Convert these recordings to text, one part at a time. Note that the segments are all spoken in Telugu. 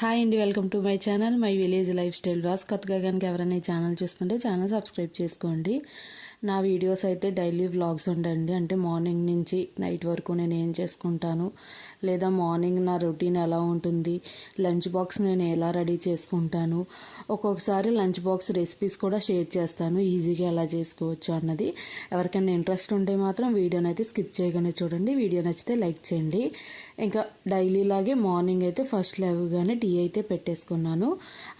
హాయ్ అండి welcome to my channel my village lifestyle was కొత్తగా కనుక ఎవరైనా ఈ ఛానల్ చూస్తుంటే ఛానల్ సబ్స్క్రైబ్ చేసుకోండి. నా వీడియోస్ అయితే డైలీ వ్లాగ్స్ ఉండండి అంటే మార్నింగ్ నుంచి నైట్ వరకు నేను ఏం చేసుకుంటాను లేదా మార్నింగ్ నా రొటీన్ ఎలా ఉంటుంది లంచ్ బాక్స్ నేను ఎలా రెడీ చేసుకుంటాను ఒక్కొక్కసారి లంచ్ బాక్స్ రెసిపీస్ కూడా షేర్ చేస్తాను ఈజీగా ఎలా చేసుకోవచ్చు అన్నది. ఎవరికైనా ఇంట్రెస్ట్ ఉంటే మాత్రం వీడియోని అయితే స్కిప్ చేయగానే చూడండి. వీడియో నచ్చితే లైక్ చేయండి. ఇంకా డైలీ లాగే మార్నింగ్ అయితే ఫస్ట్ లేవగానే టీ అయితే పెట్టేసుకున్నాను.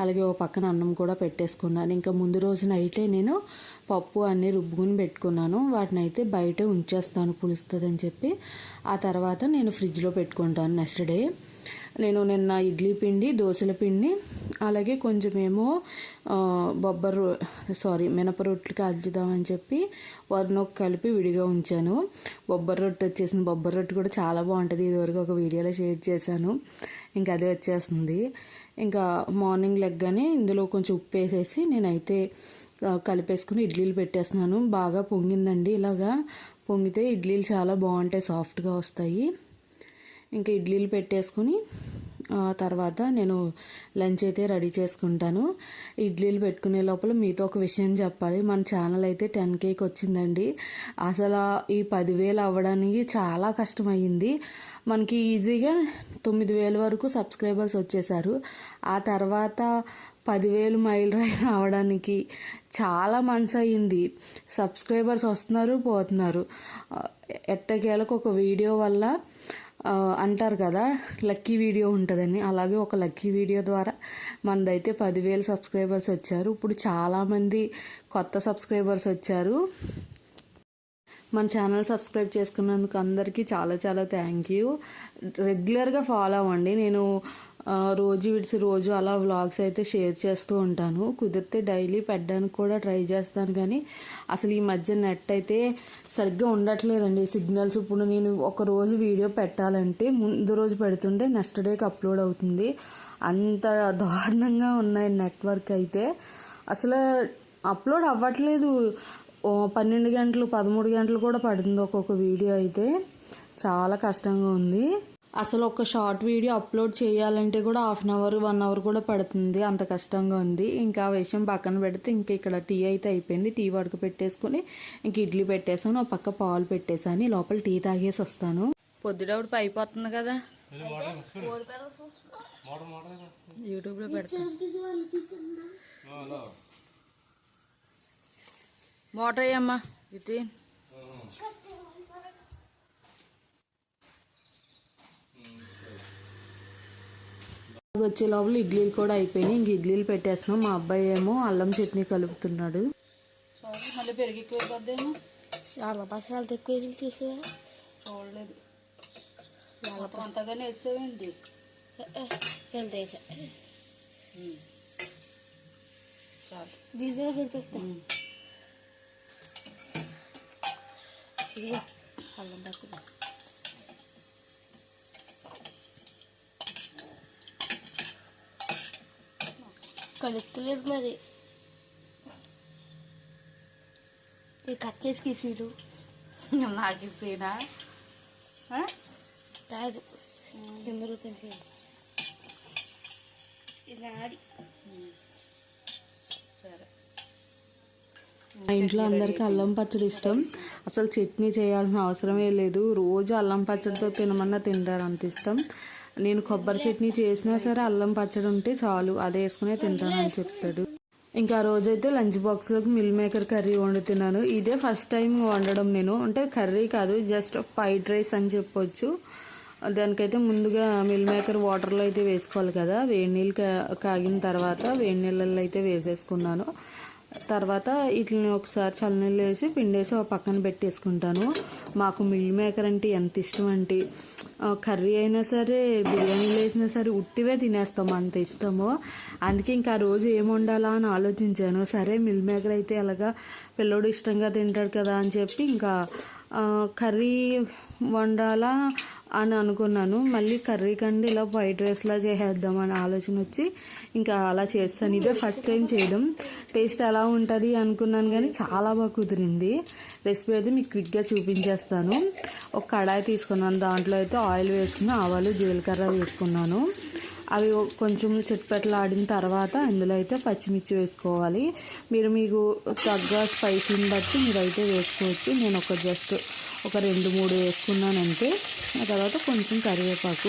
అలాగే ఓ పక్కన అన్నం కూడా పెట్టేసుకున్నాను. ఇంకా ముందు రోజు నైటే నేను పప్పు అన్నీ రుబ్బుకుని పెట్టుకున్నాను. వాటిని అయితే బయట ఉంచేస్తాను పులుస్తుందని చెప్పి. ఆ తర్వాత నేను ఫ్రిడ్జ్లో పెట్టుకుంటాను నెక్స్ట్ డే. నేను నిన్న ఇడ్లీ పిండి దోశల పిండి అలాగే కొంచెమేమో బొబ్బరు సారీ మినప రొట్టెలు కాల్చుదామని చెప్పి వరినొక్క కలిపి విడిగా ఉంచాను. బొబ్బరి రొట్టె వచ్చేసింది. బొబ్బరి రొట్టె కూడా చాలా బాగుంటుంది. ఇదివరకు ఒక వీడియోలో షేర్ చేశాను. ఇంకా అదే వచ్చేస్తుంది. ఇంకా మార్నింగ్ లెగ్గానే ఇందులో కొంచెం ఉప్పు వేసేసి నేనైతే కలిపేసుకుని ఇడ్లీలు పెట్టేస్తున్నాను. బాగా పొంగిందండి ఇలాగా. పొంగితే ఇడ్లీలు చాలా బాగుంటాయి సాఫ్ట్గా వస్తాయి. ఇంకా ఇడ్లీలు పెట్టేసుకుని తర్వాత నేను లంచ్ అయితే రెడీ చేసుకుంటాను. ఇడ్లీలు పెట్టుకునే లోపల మీతో ఒక విషయం చెప్పాలి. మన ఛానల్ అయితే టెన్ కేకి వచ్చిందండి. అసలు ఈ పదివేలు అవ్వడానికి చాలా కష్టమయ్యింది. మనకి ఈజీగా తొమ్మిది వేల వరకు సబ్స్క్రైబర్స్ వచ్చేసారు. ఆ తర్వాత పదివేలు మైల్ రాయి రావడానికి చాలా మనసు అయ్యింది. సబ్స్క్రైబర్స్ వస్తున్నారు పోతున్నారు. ఎట్టకేలకు ఒక వీడియో వల్ల అంటారు కదా లక్కీ వీడియో ఉంటుందని. అలాగే ఒక లక్కీ వీడియో ద్వారా మనదైతే పదివేలు సబ్స్క్రైబర్స్ వచ్చారు. ఇప్పుడు చాలామంది కొత్త సబ్స్క్రైబర్స్ వచ్చారు. మన ఛానల్ సబ్స్క్రైబ్ చేసుకున్నందుకు అందరికీ చాలా చాలా థ్యాంక్ యూ. రెగ్యులర్గా ఫాలో అవ్వండి. నేను రోజు విడిచి రోజు అలా వ్లాగ్స్ అయితే షేర్ చేస్తూ ఉంటాను. కుదిరితే డైలీ పెట్టడానికి కూడా ట్రై చేస్తాను కానీ అసలు ఈ మధ్య నెట్ అయితే సరిగ్గా ఉండట్లేదండి. సిగ్నల్స్ ఇప్పుడు నేను ఒక రోజు వీడియో పెట్టాలంటే ముందు రోజు పెడుతుంటే నెక్స్ట్ డేకి అప్లోడ్ అవుతుంది. అంత దారుణంగా ఉన్నాయి నెట్వర్క్ అయితే. అసలు అప్లోడ్ అవ్వట్లేదు. పన్నెండు గంటలు పదమూడు గంటలు కూడా పడుతుంది ఒక్కొక్క వీడియో అయితే. చాలా కష్టంగా ఉంది. అసలు ఒక షార్ట్ వీడియో అప్లోడ్ చేయాలంటే కూడా half an hour one hour కూడా పడుతుంది. అంత కష్టంగా ఉంది. ఇంకా ఆ విషయం పక్కన పెడితే ఇంక ఇక్కడ టీ అయితే అయిపోయింది. టీ వడక పెట్టేసుకొని ఇంక ఇడ్లీ పెట్టేసాను. పక్క పాలు పెట్టేసాను. లోపల టీ తాగేసి వస్తాను. పొద్దుడవుడు అయిపోతుంది కదా. యూట్యూబ్లో పెడతాను మోటర్ అయ్యమ్మా ఇది వచ్చే లోపల ఇడ్లీలు కూడా అయిపోయినాయి. ఇంక ఇడ్లీలు పెట్టేస్తున్నాం. మా అబ్బాయి ఏమో అల్లం చట్నీ కలుపుతున్నాడు. మళ్ళీ పెరిగి చాలా పసరాలు ఎక్కువ వేసి చూసా చూడలేదు. మొత్తం అంతగానే చాలు. దీంట్లో అల్లం పచ్చడి. కలుపుతలేదు మరి. ఇది కట్ చేసి కిసీరు నాకు ఇస్తేనా కాదు. కింద ఇది నాది. సరే. మా ఇంట్లో అందరికీ అల్లం పచ్చడి ఇష్టం. అసలు చట్నీ చేయాల్సిన అవసరమే లేదు. రోజు అల్లం పచ్చడితో తినమన్నా తింటారు అంత ఇష్టం. నేను కొబ్బరి చట్నీ చేసినా సరే అల్లం పచ్చడి ఉంటే చాలు అదే వేసుకునే తింటానని చెప్తాడు. ఇంకా ఆ రోజైతే లంచ్ బాక్స్లోకి మిల్ మేకర్ కర్రీ వండుతున్నాను. ఇదే ఫస్ట్ టైం వండడం నేను. అంటే కర్రీ కాదు జస్ట్ ఫ్రైడ్ రైస్ అని చెప్పొచ్చు. దానికైతే ముందుగా మిల్ మేకర్ వాటర్లో అయితే వేసుకోవాలి కదా. వేడి నీళ్ళు కా- కాగిన తర్వాత వేడి నీళ్ళల్లో అయితే వేసేసుకున్నాను. తర్వాత వీటిని ఒకసారి చల్లనీళ్ళు వేసి పిండేసి ఒక పక్కన పెట్టేసుకుంటాను. మాకు మిల్ మేకర్ అంటే ఎంత ఇష్టం అంటే కర్రీ అయినా సరే బిర్యానీలు వేసినా సరే ఉట్టివే తినేస్తాం అంత ఇష్టము. అందుకే ఇంకా ఆ రోజు ఏం వండాలా అని ఆలోచించాను. సరే మిల్ మేకర్ అయితే అలాగా పిల్లోడు ఇష్టంగా తింటాడు కదా అని చెప్పి ఇంకా కర్రీ వండాలా అని అనుకున్నాను. మళ్ళీ కర్రీ కండి ఇలా వైట్ రైస్లా చేసేద్దాం అని ఆలోచన వచ్చి ఇంకా అలా చేస్తాను. ఇదే ఫస్ట్ టైం చేయడం. టేస్ట్ ఎలా ఉంటుంది అనుకున్నాను కానీ చాలా బాగా కుదిరింది. రెసిపీ అయితే మీకు క్విక్గా చూపించేస్తాను. ఒక కడాయి తీసుకున్నాను. దాంట్లో అయితే ఆయిల్ వేసుకుని ఆవాలు జీలకర్ర వేసుకున్నాను. అవి కొంచెం చిట్పెట్లు ఆడిన తర్వాత అందులో అయితే పచ్చిమిర్చి వేసుకోవాలి. మీరు మీకు తగ్గ స్పైసీని బట్టి మీరైతే వేసుకోవచ్చు. నేను ఒక జస్ట్ ఒక రెండు మూడు వేసుకున్నాను ఆ తర్వాత కొంచెం కరివేపాకు.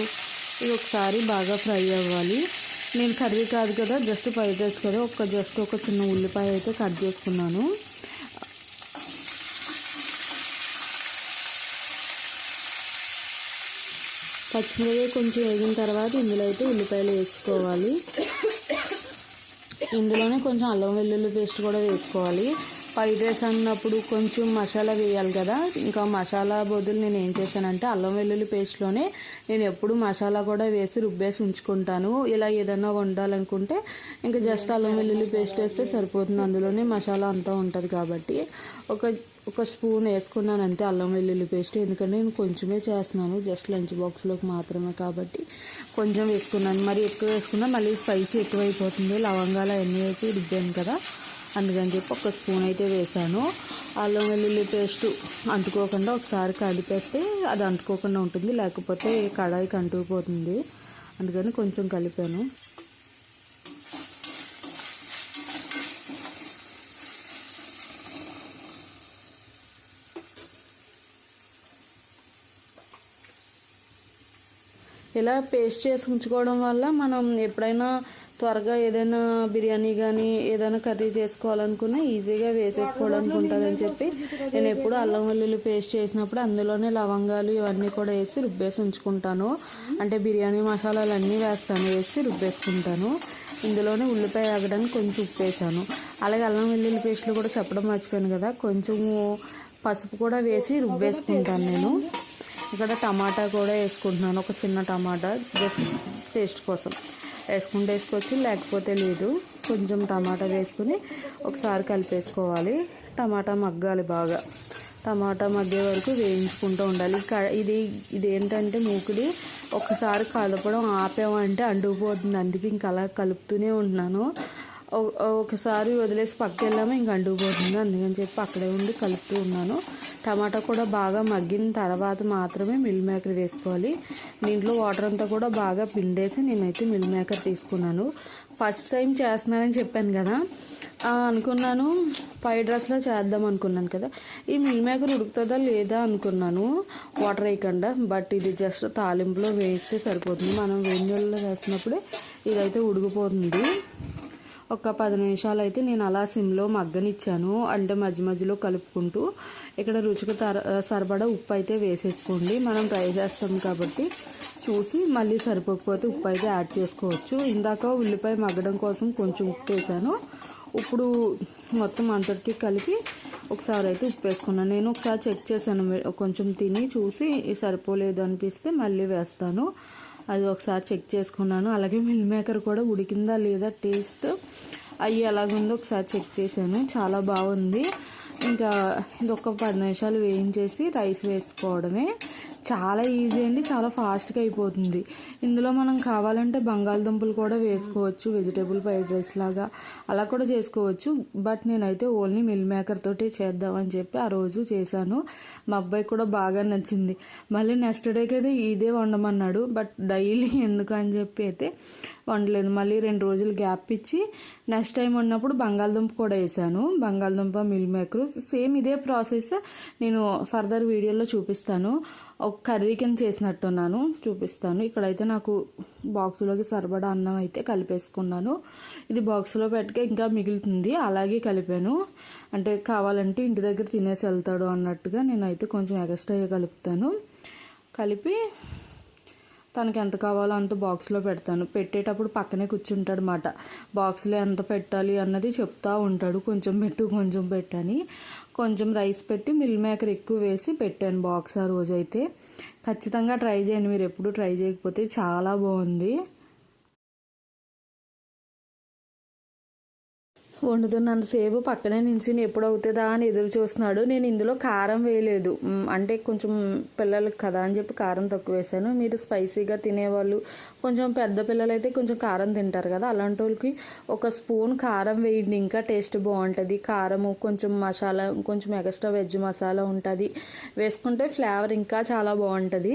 ఇది ఒకసారి బాగా ఫ్రై అవ్వాలి. నేను కర్రీ కాదు కదా జస్ట్ ఫ్రైడ్ రైస్ కదా ఒక జస్ట్ ఒక చిన్న ఉల్లిపాయ అయితే కట్ చేసుకున్నాను. పచ్చిమిరపకాయ కొంచెం వేగిన తర్వాత ఇందులో అయితే ఉల్లిపాయలు వేసుకోవాలి. ఇందులోనే కొంచెం అల్లం వెల్లుల్లి పేస్ట్ కూడా వేసుకోవాలి. ఫైవ్ రైస్ అన్నప్పుడు కొంచెం మసాలా వేయాలి కదా. ఇంకా మసాలా బదులు నేను ఏం చేశానంటే అల్లం వెల్లుల్లి పేస్ట్లోనే నేను ఎప్పుడు మసాలా కూడా వేసి రుబ్బేసి ఉంచుకుంటాను. ఇలా ఏదైనా వండాలనుకుంటే ఇంకా జస్ట్ అల్లం వెల్లుల్లి పేస్ట్ వేస్తే సరిపోతుంది. అందులోనే మసాలా అంతా ఉంటుంది కాబట్టి. ఒక ఒక స్పూన్ వేసుకున్నాను అంతే అల్లం వెల్లుల్లి పేస్ట్. ఎందుకంటే నేను కొంచెమే చేస్తున్నాను. జస్ట్ లంచ్ బాక్స్లోకి మాత్రమే కాబట్టి కొంచెం వేసుకున్నాను. మరి ఎక్కువ వేసుకున్నా మళ్ళీ స్పైసీ ఎక్కువైపోతుంది. లవంగాలు అవన్నీ వేసి రుబ్బాను కదా. అందుకని చెప్పి ఒక స్పూన్ అయితే వేసాను అల్లం వెల్లుల్లి పేస్ట్ అంటుకోకుండా ఒకసారి కలిపేస్తే అది అంటుకోకుండా ఉంటుంది లేకపోతే కడాయికి అంటుకుపోతుంది అందుకని కొంచెం కలిపాను. ఇలా పేస్ట్ చేసి ఉంచుకోవడం వల్ల మనం ఎప్పుడైనా త్వరగా ఏదైనా బిర్యానీ కానీ ఏదైనా కర్రీ చేసుకోవాలనుకున్నా ఈజీగా వేసేసుకోవడానికి ఉంటుందని చెప్పి నేను ఎప్పుడు అల్లం వెల్లుల్లి పేస్ట్ చేసినప్పుడు అందులోనే లవంగాలు ఇవన్నీ కూడా వేసి రుబ్బేసి ఉంచుకుంటాను. అంటే బిర్యానీ మసాలాలు అన్నీ వేస్తాను వేసి రుబ్బేసుకుంటాను. ఇందులోనే ఉల్లిపాయ ఆగడానికి కొంచెం ఉప్పు వేసాను. అలాగే అల్లం వెల్లుల్లి పేస్ట్లు కూడా చెప్పడం మర్చిపోయాను కదా కొంచెము పసుపు కూడా వేసి రుబ్బేసుకుంటాను నేను. ఇక్కడ టమాటా కూడా వేసుకుంటున్నాను ఒక చిన్న టమాటా జస్ట్ టేస్ట్ కోసం. వేసుకుంటే వేసుకోవచ్చు లేకపోతే లేదు. కొంచెం టమాటా వేసుకుని ఒకసారి కలిపేసుకోవాలి. టమాటా మగ్గాలి బాగా. టమాటా మగ్గే వరకు వేయించుకుంటూ ఉండాలి. క- ఇది ఇది ఏంటంటే మూకుడి ఒకసారి కలపడం ఆపామంటే అంటుకుపోతుంది. అందుకే ఇంకా అలా కలుపుతూనే ఉంటున్నాను. ఒకసారి వదిలేసి పక్కకి వెళ్ళాము ఇంక అంటుకుపోతుంది. అందుకని చెప్పి అక్కడే ఉండి కలుపుతూ ఉన్నాను. టమాటా కూడా బాగా మగ్గిన తర్వాత మాత్రమే మిల్ మేకర్ వేసుకోవాలి. దీంట్లో వాటర్ అంతా కూడా బాగా పిండేసి నేనైతే మిల్ మేకర్ తీసుకున్నాను. ఫస్ట్ టైం చేస్తున్నానని చెప్పాను కదా. అనుకున్నాను. ఫైడ్ రైస్లో చేద్దాం అనుకున్నాను కదా. ఈ మిల్ మేకర్ ఉడుకుతుందా లేదా అనుకున్నాను. వాటర్ వేయకుండా. బట్ ఇది జస్ట్ తాలింపులో వేస్తే సరిపోతుంది. మనం వేడి నీళ్ళలో వేసినప్పుడే ఇదైతే ఉడికిపోతుంది. ఒక పది నిమిషాలు అయితే నేను అలా సిమ్లో మగ్గనిచ్చాను. అంటే మధ్య మధ్యలో కలుపుకుంటూ ఇక్కడ రుచికి తర సరిపడా ఉప్పు అయితే వేసేసుకోండి. మనం ట్రై చేస్తాం కాబట్టి చూసి మళ్ళీ సరిపోకపోతే ఉప్పు అయితే యాడ్ చేసుకోవచ్చు. ఇందాక ఉల్లిపాయ మగ్గడం కోసం కొంచెం ఉప్పు వేసాను. ఇప్పుడు మొత్తం అంతటికి కలిపి ఒకసారి అయితే ఉప్పు వేసుకున్నాను నేను ఒకసారి చెక్ చేశాను. కొంచెం తిని చూసి సరిపోలేదు అనిపిస్తే మళ్ళీ వేస్తాను. అది ఒకసారి చెక్ చేసుకున్నాను. అలాగే మిల్ మేకర్ కూడా ఉడికిందా లేదా టేస్ట్ అవి ఎలాగుందో ఒకసారి చెక్ చేశాను. చాలా బాగుంది. ఇంకా ఇది ఒక పది నిమిషాలు వేయించేసి రైస్ వేసుకోవడమే. చాలా ఈజీ అండి చాలా ఫాస్ట్గా అయిపోతుంది. ఇందులో మనం కావాలంటే బంగాళదుంపలు కూడా వేసుకోవచ్చు వెజిటేబుల్ ఫ్రైడ్ రైస్ లాగా అలా కూడా చేసుకోవచ్చు. బట్ నేనైతే ఓన్లీ మిల్ మేకర్ తోటి చేద్దామని చెప్పి ఆ రోజు చేశాను. మా అబ్బాయి కూడా బాగా నచ్చింది. మళ్ళీ నెక్స్ట్ డేకి అయితే ఇదే వండమన్నాడు. బట్ డైలీ ఎందుకు అని చెప్పి అయితే వండలేదు మళ్ళీ రెండు రోజులు గ్యాప్ ఇచ్చి నెక్స్ట్ టైం ఉన్నప్పుడు బంగాళదుంప కూడా వేసాను. బంగాళదుంప మిల్ మేకర్ సేమ్ ఇదే ప్రాసెస్ నేను ఫర్దర్ వీడియోలో చూపిస్తాను. ఒక కర్రీ కింద చేసినట్టున్నాను చూపిస్తాను. ఇక్కడైతే నాకు బాక్సులోకి సరిపడా అన్నం అయితే కలిపేసుకున్నాను. ఇది బాక్స్లో పెట్టక ఇంకా మిగులుతుంది. అలాగే కలిపాను. అంటే కావాలంటే ఇంటి దగ్గర తినేసి వెళ్తాడు అన్నట్టుగా నేనైతే కొంచెం ఎక్స్ట్రాగా కలుపుతాను. కలిపి తనకి ఎంత కావాలో అంత బాక్స్లో పెడతాను. పెట్టేటప్పుడు పక్కనే కూర్చుంటాడు అనమాట బాక్స్లో ఎంత పెట్టాలి అన్నది చెప్తా ఉంటాడు. కొంచెం పెట్టు కొంచెం పెట్టని కొంచెం రైస్ పెట్టి మిల్ మేకర్ ఎక్కువ వేసి పెట్టాను బాక్స్ ఆ రోజైతే. ఖచ్చితంగా ట్రై చేయండి మీరు ఎప్పుడు ట్రై చేయకపోతే చాలా బాగుంది. వండుతున్నంతసేపు పక్కనే నుంచి ఎప్పుడు అవుతుందా అని ఎదురు చూస్తున్నాడు. నేను ఇందులో కారం వేయలేదు. అంటే కొంచెం పిల్లలకి కదా అని చెప్పి కారం తక్కువ వేసాను మీరు స్పైసీగా తినేవాళ్ళు కొంచెం పెద్ద పిల్లలు అయితే కొంచెం కారం తింటారు కదా అలాంటి వాళ్ళకి ఒక స్పూన్ కారం వేయండి. ఇంకా టేస్ట్ బాగుంటుంది. కారము కొంచెం మసాలా కొంచెం ఎక్స్ట్రా వెజ్ మసాలా ఉంటుంది. వేసుకుంటే ఫ్లేవర్ ఇంకా చాలా బాగుంటుంది.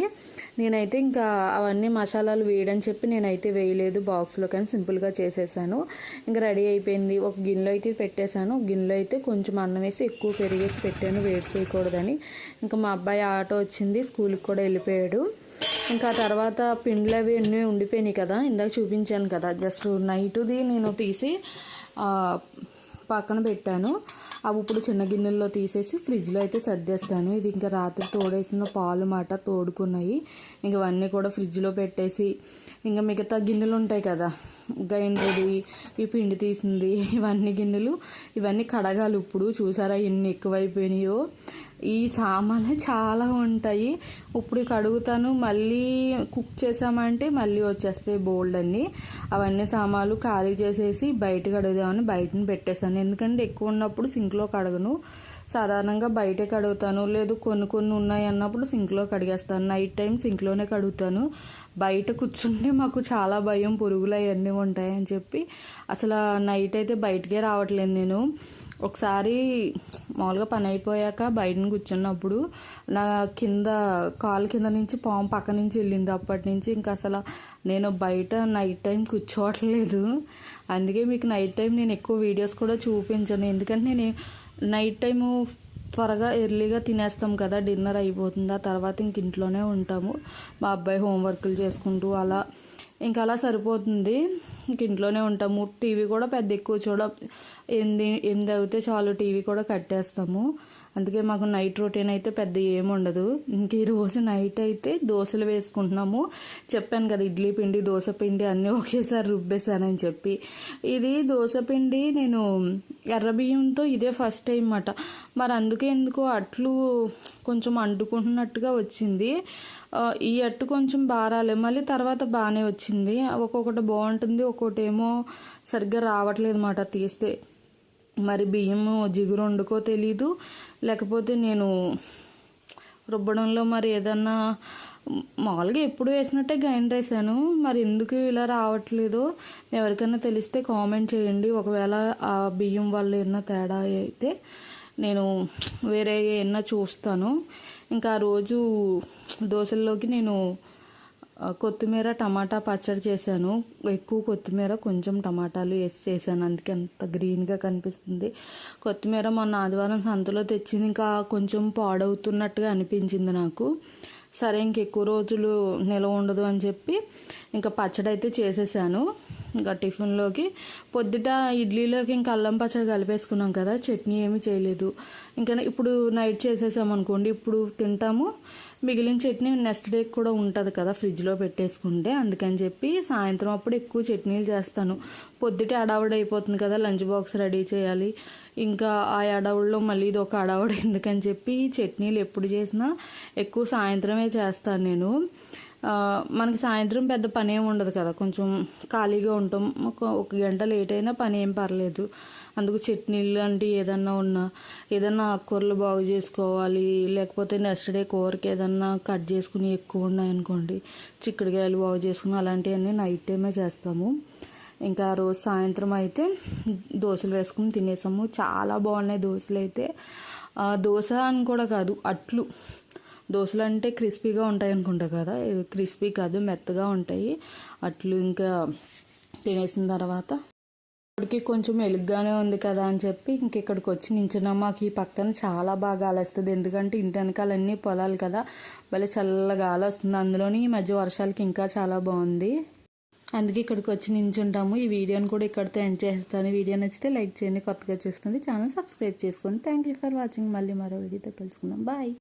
నేనైతే ఇంకా అవన్నీ మసాలాలు వేయడని చెప్పి నేనైతే వేయలేదు బాక్స్లో కానీ సింపుల్గా చేసేసాను. ఇంకా రెడీ అయిపోయింది. ఒక గిన్నెలో అయితే పెట్టేశాను. గిన్నెలో అయితే కొంచెం అన్నం వేసి ఎక్కువ పెరిగేసి పెట్టాను. వేడి చేయకూడదని. ఇంకా మా అబ్బాయి ఆటో వచ్చింది. స్కూల్కి కూడా వెళ్ళిపోయాడు. ఇంకా ఆ తర్వాత పిండ్లు అవి అన్నీ ఉండిపోయినాయి కదా ఇందాక చూపించాను కదా. జస్ట్ నైట్ది నేను తీసి పక్కన పెట్టాను. అవి ఇప్పుడు చిన్న గిన్నెల్లో తీసేసి ఫ్రిడ్జ్లో అయితే సర్దేస్తాను. ఇది ఇంకా రాత్రి తోడేసిన పాలు మాట తోడుకున్నాయి. ఇంక అవన్నీ కూడా ఫ్రిడ్జ్లో పెట్టేసి ఇంకా మిగతా గిన్నెలు ఉంటాయి కదా గైండ్రది ఈ పిండి తీసింది ఇవన్నీ గిన్నెలు ఇవన్నీ కడగాలి ఇప్పుడు. చూసారా ఎన్ని ఎక్కువైపోయినాయో. ఈ సామాన్లు చాలా ఉంటాయి. ఇప్పుడు కడుగుతాను మళ్ళీ కుక్ చేసామంటే మళ్ళీ వచ్చేస్తాయి బోల్డ్ అన్ని. అవన్నీ సామాన్లు ఖాళీ చేసేసి బయట కడుగుదామని బయటని పెట్టేశాను. ఎందుకంటే ఎక్కువ ఉన్నప్పుడు సింక్లో కడగను. సాధారణంగా బయటే కడుగుతాను. లేదు కొన్ని కొన్ని ఉన్నాయి అన్నప్పుడు సింక్లో కడిగేస్తాను. Night time సింక్లోనే కడుగుతాను. బయట కూర్చుంటే మాకు చాలా భయం పురుగులు అవన్నీ ఉంటాయని చెప్పి. అసలు నైట్ అయితే బయటకే రావట్లేదు నేను. ఒకసారి మామూలుగా పని అయిపోయాక బయట కూర్చున్నప్పుడు నా కింద కాలు కింద నుంచి పాము పక్క నుంచి వెళ్ళింది. అప్పటి నుంచి ఇంకా అసలు నేను బయట నైట్ టైం కూర్చోవట్లేదు. అందుకే మీకు నైట్ టైం నేను ఎక్కువ వీడియోస్ కూడా చూపించను. ఎందుకంటే నేను నైట్ టైము త్వరగా ఎర్లీగా తినేస్తాం కదా డిన్నర్ అయిపోతుంది ఆ తర్వాత ఇంక ఇంట్లోనే ఉంటాము. మా అబ్బాయి హోంవర్క్లు చేసుకుంటూ అలా ఇంకా అలా సరిపోతుంది. ఇంక ఇంట్లోనే ఉంటాము. టీవీ కూడా పెద్ద ఎక్కువ చూడ ఎనిమిది ఎనిమిది అవుతే చాలు టీవీ కూడా కట్టేస్తాము. అందుకే మాకు నైట్ రొటీన్ అయితే పెద్ద ఏముండదు ఇంక ఈ రోజు నైట్ అయితే దోశలు వేసుకుంటున్నాము. చెప్పాను కదా ఇడ్లీ పిండి దోశ పిండి అన్నీ ఒకేసారి రుబ్బేశానని చెప్పి. ఇది దోశ పిండి నేను ఎర్ర బియ్యంతో ఇదే ఫస్ట్ టైం అన్నమాట మరి అందుకే ఎందుకో అట్లు కొంచెం అంటుకుంటున్నట్టుగా వచ్చింది. ఈ అట్టు కొంచెం బారాలే. మళ్ళీ తర్వాత బాగానే వచ్చింది. ఒక్కొక్కటి బాగుంటుంది ఒక్కొక్కటి ఏమో సరిగ్గా రావట్లేదు అన్నమాట తీస్తే. మరి బియ్యము జిగురు వండుకో తెలీదు. లేకపోతే నేను రుబ్బడంలో మరి ఏదన్నా మామూలుగా ఎప్పుడు వేసినట్టే గ్రైండ్ వేసాను మరి ఎందుకు ఇలా రావట్లేదో ఎవరికైనా తెలిస్తే కామెంట్ చేయండి. ఒకవేళ ఆ బియ్యం వల్ల ఏమన్నా తేడా అయితే నేను వేరే ఏమన్నా చూస్తాను. ఇంకా ఆ రోజు దోశల్లోకి నేను కొత్తిమీర టమాటా పచ్చడి చేశాను. ఎక్కువ కొత్తిమీర కొంచెం టమాటాలు వేసి చేశాను. అందుకే అంత గ్రీన్గా కనిపిస్తుంది. కొత్తిమీర మొన్న ఆదివారం సంతలో తెచ్చింది. ఇంకా కొంచెం పాడవుతున్నట్టుగా అనిపించింది నాకు. సరే ఇంక ఎక్కువ రోజులు నిలవ ఉండదు అని చెప్పి ఇంకా పచ్చడి అయితే చేసేసాను. ఇంకా టిఫిన్లోకి పొద్దుట ఇడ్లీలోకి ఇంకా అల్లం పచ్చడి కలిపేసుకున్నాం కదా. చట్నీ ఏమీ చేయలేదు. ఇంకా ఇప్పుడు నైట్ చేసేసామనుకోండి ఇప్పుడు తింటాము. మిగిలిన చట్నీ నెక్స్ట్ డే కూడా ఉంటుంది కదా ఫ్రిడ్జ్లో పెట్టేసుకుంటే. అందుకని చెప్పి సాయంత్రం అప్పుడు ఎక్కువ చట్నీలు చేస్తాను. పొద్దుట అడావుడు అయిపోతుంది కదా లంచ్ బాక్స్ రెడీ చేయాలి. ఇంకా ఆ అడావుడిలో మళ్ళీ ఇది ఒక అడావుడు ఎందుకని చెప్పి చట్నీలు ఎప్పుడు చేసినా ఎక్కువ సాయంత్రమే చేస్తాను నేను. మనకి సాయంత్రం పెద్ద పని ఏమి ఉండదు కదా. కొంచెం ఖాళీగా ఉంటాం. ఒక ఒక గంట లేట్ అయినా పని ఏం పర్లేదు. అందుకు చట్నీలు లాంటి ఏదన్నా ఉన్నా ఏదన్నా ఆకుకూరలు బాగు చేసుకోవాలి లేకపోతే నెక్స్ట్ డే కూరకి ఏదన్నా కట్ చేసుకుని ఎక్కువ ఉన్నాయనుకోండి చిక్కుడుకాయలు బాగు చేసుకుని అలాంటివన్నీ నైట్ టైమే చేస్తాము. ఇంకా రోజు సాయంత్రం అయితే దోశలు వేసుకుని తినేసాము. చాలా బాగున్నాయి దోశలు అయితే. దోశ అని కూడా కాదు అట్లు. దోశలు అంటే క్రిస్పీగా ఉంటాయి అనుకుంటా కదా. క్రిస్పీ కాదు మెత్తగా ఉంటాయి. అట్లు ఇంకా తినేసిన తర్వాత ఇప్పటికి కొంచెం ఎలుగ్గానే ఉంది కదా అని చెప్పి ఇంక ఇక్కడికి వచ్చి నించున్నాం. మాకు ఈ పక్కన చాలా బాగా గాలి ఎందుకంటే ఇంటి వెనకాలన్నీ పొలాలు కదా. భలే చల్ల గాలి వస్తుంది అందులోని ఈ మధ్య వర్షాలకి ఇంకా చాలా బాగుంది. అందుకే ఇక్కడికి వచ్చి నించుంటాము. ఈ వీడియోని కూడా ఇక్కడితో ఎండ్ చేస్తాను. వీడియో నచ్చితే లైక్ చేయండి కొత్తగా చూస్తుంది ఛానల్ సబ్స్క్రైబ్ చేసుకోండి. థ్యాంక్ యూ ఫర్ వాచింగ్ మళ్ళీ మరో వీడియోతో కలుసుకుందాం. బాయ్